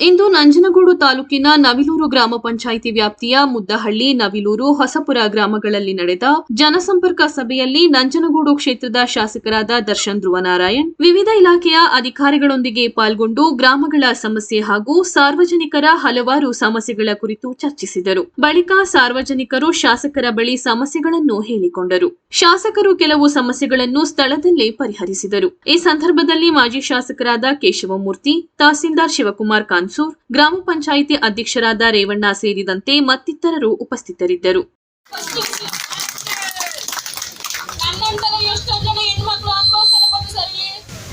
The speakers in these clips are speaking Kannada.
ಇಂದು ನಂಜನಗೂಡು ತಾಲೂಕಿನ ನವಿಲೂರು ಗ್ರಾಮ ಪಂಚಾಯಿತಿ ವ್ಯಾಪ್ತಿಯ ಮುದ್ದಹಳ್ಳಿ, ನವಿಲೂರು, ಹೊಸಪುರ ಗ್ರಾಮಗಳಲ್ಲಿ ನಡೆದ ಜನಸಂಪರ್ಕ ಸಭೆಯಲ್ಲಿ ನಂಜನಗೂಡು ಕ್ಷೇತ್ರದ ಶಾಸಕರಾದ ದರ್ಶನ್ ಧ್ರುವನಾರಾಯಣ್, ವಿವಿಧ ಇಲಾಖೆಯ ಅಧಿಕಾರಿಗಳೊಂದಿಗೆ ಪಾಲ್ಗೊಂಡು ಗ್ರಾಮಗಳ ಸಮಸ್ಯೆ ಹಾಗೂ ಸಾರ್ವಜನಿಕರ ಹಲವಾರು ಸಮಸ್ಯೆಗಳ ಕುರಿತು ಚರ್ಚಿಸಿದರು. ಬಳಿಕ ಸಾರ್ವಜನಿಕರು ಶಾಸಕರ ಬಳಿ ಸಮಸ್ಯೆಗಳನ್ನು ಹೇಳಿಕೊಂಡರು. ಶಾಸಕರು ಕೆಲವು ಸಮಸ್ಯೆಗಳನ್ನು ಸ್ಥಳದಲ್ಲೇ ಪರಿಹರಿಸಿದರು. ಈ ಸಂದರ್ಭದಲ್ಲಿ ಮಾಜಿ ಶಾಸಕರಾದ ಕೇಶವಮೂರ್ತಿ, ತಹಸೀಲ್ದಾರ್ ಶಿವಕುಮಾರ್ ಕಾನ್ಸೂರ್ ಗ್ರಾಮ ಪಂಚಾಯಿತಿ ಅಧ್ಯಕ್ಷರಾದ ರೇವಣ್ಣ ಸೇರಿದಂತೆ ಮತ್ತಿತರರು ಉಪಸ್ಥಿತರಿದ್ದರು.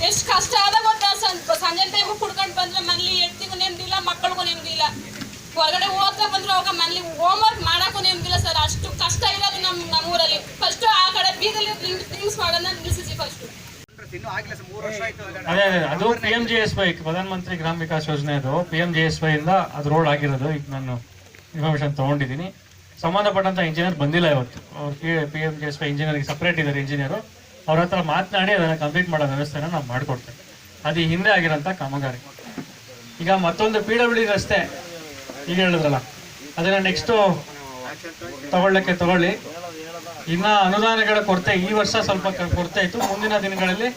ಎಷ್ಟೋ ಕಷ್ಟ ಆದ ಗೊತ್ತಾ ಸಂಜೆ ಟೈಮ್ ಕುಡ್ಕೊಂಡು ಬಂದ್ರೆ ಮನೇಲಿ ಹೆಂಡ್ತಿಗೂ ನೆಮ್ಮದಿಲ್ಲ ಮಕ್ಕಳಿಗೂ ನೆಮ್ಮದಿಲ್ಲ ಹೊರಗಡೆ ಓದ್ತಾ ಬಂದ್ರೆ ಅವಾಗ ಮನೇಲಿ ಹೋಮ್ವರ್ಕ್ ಮಾಡಕ್ಕೂ ನೆಮ್ಮದಿಲ್ಲ ಸರ್. ಅಷ್ಟು ಕಷ್ಟ ಇರೋದು ನಮ್ಮ ನಮ್ಮೂರಲ್ಲಿ. ಫಸ್ಟ್ ಆ ಕಡೆ ಬೀದಲ್ಲಿ ಥಿಂಗ್ಸ್ ಮಾಡೋದನ್ನ ನಿಲ್ಲಿಸಿ ಫಸ್ಟ್ ಇನ್ನೂ ಆಗಿಲ್ಲ ಸರ್ ಮೂರು ವರ್ಷ ಆಯ್ತು ಅದೇ ಅದೇ ಅದು. P M G S Y Pradhan Mantri ಗ್ರಾಮ ವಿಕಾಸ್ ಯೋಜನೆ ಅದು. P M G S Y ಇಂದ ಅದು ರೋಡ್ ಆಗಿರೋದು. ಈಗ ನಾನು ಇನ್ಫಾರ್ಮೇಶನ್ ತಗೊಂಡಿದ್ದೀನಿ. ಸಂಬಂಧಪಟ್ಟಂತ ಇಂಜಿನಿಯರ್ ಬಂದಿಲ್ಲ ಇವತ್ತು. ಅವ್ರು P M G S Y ಇಂಜಿನಿಯರ್ಗೆ separate ಇದ್ದಾರೆ ಇಂಜಿನಿಯರು ಅವ್ರ ಹತ್ರ ಮಾತನಾಡಿ ಅದನ್ನು ಕಂಪ್ಲೀಟ್ ಮಾಡೋ ವ್ಯವಸ್ಥೆನ ನಾವು ಮಾಡಿಕೊಡ್ತೇವೆ. ಅದು ಈ ಹಿಂದೆ ಆಗಿರೋಂಥ ಕಾಮಗಾರಿ. ಈಗ ಮತ್ತೊಂದು ಪಿ ಡಬ್ಲ್ಯೂ ರಸ್ತೆ. ಈಗ ಹೇಳಿದ್ರಲ್ಲ. ಅದನ್ನ ನೆಕ್ಸ್ಟು ತಗೊಳ್ಳಕ್ಕೆ ತಗೊಳ್ಳಿ. ಇನ್ನ ಅನುದಾನಗಳ ಕೊರತೆ ಈ ವರ್ಷ ಸ್ವಲ್ಪ ಕೊರತೆ ಇತ್ತು ಮುಂದಿನ ದಿನಗಳಲ್ಲಿ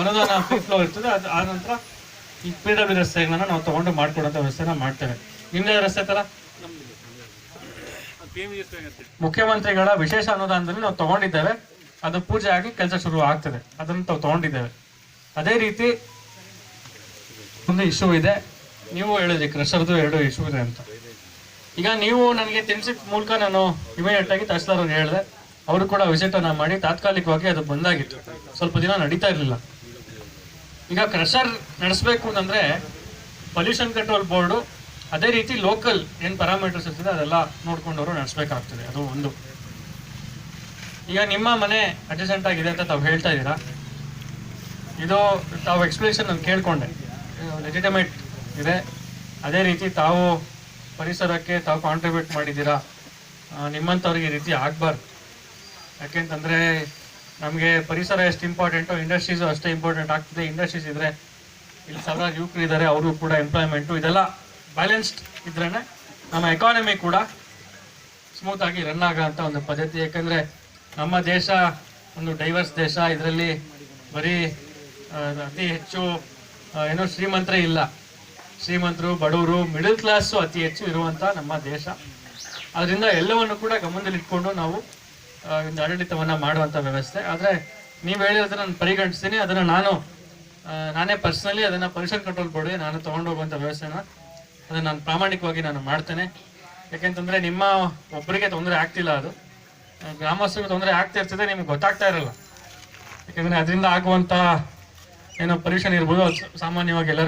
ಅನುದಾನ ಫ್ರೀ ಫ್ಲೋ ಇರ್ತದೆ. ಅದು ಆ ನಂತರ ಈ ಪಿ ಡಬ್ಲ್ಯೂ ರಸ್ತೆಗಳನ್ನ ನಾವು ತಗೊಂಡು ಮಾಡ್ಕೊಡೋ ವ್ಯವಸ್ಥೆನ ಮಾಡ್ತೇವೆ. ನಿಮ್ದೇ ರಸ್ತೆ ತರ ಮುಖ್ಯಮಂತ್ರಿಗಳ ವಿಶೇಷ ಅನುದಾನದಲ್ಲಿ ನಾವು ತಗೊಂಡಿದ್ದೇವೆ. ಅದು ಪೂಜೆ ಆಗಿ ಕೆಲಸ ಶುರು ಆಗ್ತದೆ. ಅದನ್ನು ತಾವು ತಗೊಂಡಿದ್ದೇವೆ. ಅದೇ ರೀತಿ ಒಂದು ಇಶ್ಯೂ ಇದೆ. ನೀವು ಹೇಳಿದ್ರಿ, ಕ್ರಷರ್ದು ಎರಡು ಇಶ್ಯೂ ಇದೆ ಅಂತ. ಈಗ ನೀವು ನನಗೆ ತಿಳಿಸಿದ ಮೂಲಕ ನಾನು ಇಮಿಡಿಯೇಟ್ ಆಗಿ ತಹಸೀಲ್ದಾರ್ ಹೇಳಿದೆ. ಅವರು ಕೂಡ ವಿಸಿಟ್ ಅನ್ನ ಮಾಡಿ ತಾತ್ಕಾಲಿಕವಾಗಿ ಅದು ಬಂದಾಗಿತ್ತು. ಸ್ವಲ್ಪ ದಿನ ನಡೀತಾ ಇರಲಿಲ್ಲ. ಈಗ ಕ್ರಷರ್ ನಡೆಸಬೇಕು ಅಂತಂದ್ರೆ ಪೊಲ್ಯೂಷನ್ ಕಂಟ್ರೋಲ್ ಬೋರ್ಡು ಅದೇ ರೀತಿ ಲೋಕಲ್ ಏನು ಪ್ಯಾರಾಮೀಟರ್ಸ್ ಇರ್ತದೆ ಅದೆಲ್ಲ ನೋಡ್ಕೊಂಡವರು ನಡೆಸಬೇಕಾಗ್ತದೆ. ಅದು ಒಂದು. ಈಗ ನಿಮ್ಮ ಮನೆ ಅಡ್ಜಸೆಂಟ್ ಆಗಿದೆ ಅಂತ ತಾವು ಹೇಳ್ತಾ ಇದ್ದೀರಾ? ಇದು ತಾವು ಎಕ್ಸ್ಪ್ಲೇಷನ್ ನಾನು ಕೇಳಿಕೊಂಡೆ. ಲೆಜಿಟಮೇಟ್ ಇದೆ. ಅದೇ ರೀತಿ ತಾವು ಪರಿಸರಕ್ಕೆ ತಾವು ಕಾಂಟ್ರಿಬ್ಯೂಟ್ ಮಾಡಿದ್ದೀರಾ? ನಿಮ್ಮಂಥವ್ರಿಗೆ ಈ ರೀತಿ ಆಗಬಾರ್ದು. ಯಾಕೆಂತಂದರೆ ನಮಗೆ ಪರಿಸರ ಎಷ್ಟು ಇಂಪಾರ್ಟೆಂಟು ಇಂಡಸ್ಟ್ರೀಸು ಅಷ್ಟೇ ಇಂಪಾರ್ಟೆಂಟ್ ಆಗ್ತದೆ. ಇಂಡಸ್ಟ್ರೀಸ್ ಇದ್ದರೆ ಇಲ್ಲಿ ಸಾವಿರಾರು ಯುವಕರು ಇದ್ದಾರೆ, ಅವರು ಕೂಡ ಎಂಪ್ಲಾಯ್ಮೆಂಟು ಇದೆಲ್ಲ ಬ್ಯಾಲೆನ್ಸ್ಡ್ ಇದ್ರೇ ನಮ್ಮ ಎಕಾನಮಿ ಕೂಡ ಸ್ಮೂತಾಗಿ ರನ್ ಆಗೋಂಥ ಒಂದು ಪದ್ಧತಿ. ಯಾಕಂದರೆ ನಮ್ಮ ದೇಶ ಒಂದು ಡೈವರ್ಸ್ ದೇಶ. ಇದರಲ್ಲಿ ಬರೀ ಅತಿ ಹೆಚ್ಚು ಏನೋ ಶ್ರೀಮಂತರೇ ಇಲ್ಲ. ಶ್ರೀಮಂತರು, ಬಡವರು ಮಿಡಲ್ ಕ್ಲಾಸು ಅತಿ ಹೆಚ್ಚು ಇರುವಂಥ ನಮ್ಮ ದೇಶ. ಅದರಿಂದ ಎಲ್ಲವನ್ನು ಕೂಡ ಗಮನದಲ್ಲಿಟ್ಕೊಂಡು ನಾವು ಒಂದು ಆಡಳಿತವನ್ನು ಮಾಡುವಂಥ ವ್ಯವಸ್ಥೆ. ಆದರೆ ನೀವು ಹೇಳಿದ್ರೆ ನಾನು ಪರಿಗಣಿಸ್ತೀನಿ. ಅದನ್ನು ನಾನು ನಾನೇ ಪರ್ಸ್ನಲಿ ಅದನ್ನು ಪರಿಸರ ಕಂಟ್ರೋಲ್ ಬೋರ್ಡ್ಗೆ ನಾನು ತೊಗೊಂಡೋಗುವಂಥ ವ್ಯವಸ್ಥೆನ ಅದನ್ನು ನಾನು ಪ್ರಾಮಾಣಿಕವಾಗಿ ನಾನು ಮಾಡ್ತೇನೆ. ಯಾಕೆಂತಂದರೆ ನಿಮ್ಮ ಒಬ್ಬರಿಗೆ ತೊಂದರೆ ಆಗ್ತಿಲ್ಲ ಅದು. ಗ್ರಾಮಸ್ಥರಿಗೆ ತೊಂದರೆ ಆಗ್ತಾ ಇರ್ತದೆ ನಿಮ್ಗೆ ಗೊತ್ತಾಗ್ತಾ ಇರಲ್ಲ. ಯಾಕೆಂದರೆ ಅದರಿಂದ ಆಗುವಂಥ ಏನೋ ಪೊಲ್ಯೂಷನ್ ಇರ್ಬೋದು. ಸಾಮಾನ್ಯವಾಗಿ ಎಲ್ಲರಿಗೂ